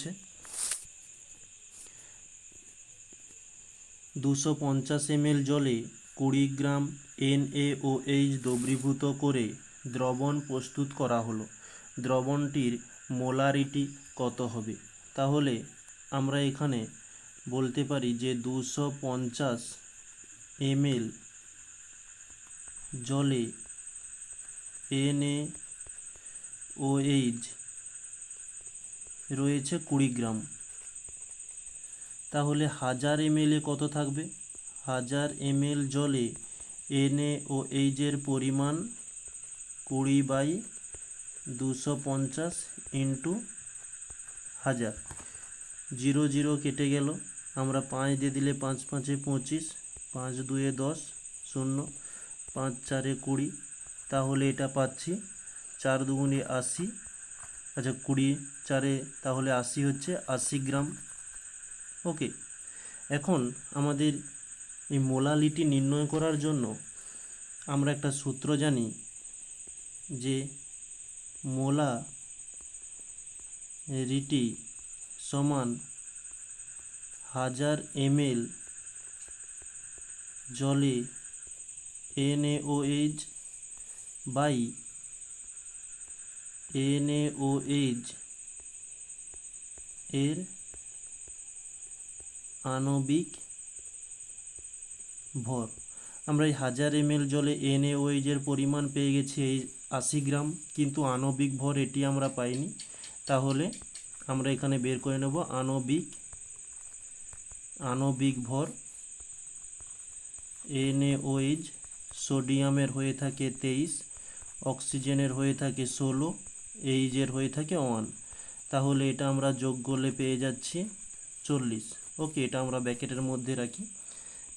হচ্ছে? দুশো পঞ্চাশ এমএল জলে কুড়ি গ্রাম এনএওএইচ দ্রবীভূত করে দ্রবণ প্রস্তুত করা হলো। দ্রবণটির মোলারিটি কত হবে? তাহলে আমরা এখানে বলতে পারি যে দুশো পঞ্চাশ এমএল জলে এনএ ওএইচ রয়েছে কুড়ি গ্রাম তাহলে হাজার এমএল এ কত থাকবে? হাজার এমএল জলে এনএ ও এইচের পরিমাণ কুড়ি বাই দুশো পঞ্চাশ ইন্টু হাজার। জিরো জিরো কেটে গেল। আমরা পাঁচ দিয়ে দিলে পাঁচ পাঁচে পঁচিশ, পাঁচ দুয়ে দশ, শূন্য, পাঁচ চারে কুড়ি। তাহলে এটা পাচ্ছি চার দুগুণে আশি আচ্ছা কুড়ি চারে তাহলে আশি হচ্ছে আশি গ্রাম। ওকে, এখন আমাদের এই মোলালিটি নির্ণয় করার জন্য আমরা একটা সূত্র জানি যে মোলা রিটি সমান হাজার এমএল জলে এনএওএইচ বাই এনএওএইচ এর আণবিক ভর। আমরা এই হাজার এমএল জলে এনএওএইচ এর পরিমাণ পেয়ে গেছি এই আশি গ্রাম, কিন্তু আণবিক ভর এটি আমরা পাইনি। তাহলে আমরা এখানে বের করে নেব আণবিক আণবিক ভর এনএওএইচ সোডিয়ামের হয়ে থাকে তেইশ অক্সিজেনের হয়ে থাকে ষোলো এইচের হয়ে থাকে ওয়ান তাহলে এটা আমরা যোগ করলে পেয়ে যাচ্ছি চল্লিশ। ওকে এটা আমরা ব্যাকেটের মধ্যে রাখি।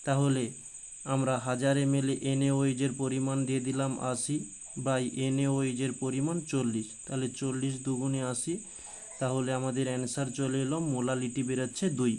তাহলে আমরা হাজার এম এল এনএওইজের পরিমাণ দিয়ে দিলাম আশি বাই এনএওইজের পরিমাণ চল্লিশ। তাহলে চল্লিশ দুগুণে আশি, তাহলে আমাদের অ্যান্সার চলে এলো, মোলালিটি বেরোচ্ছে দুই।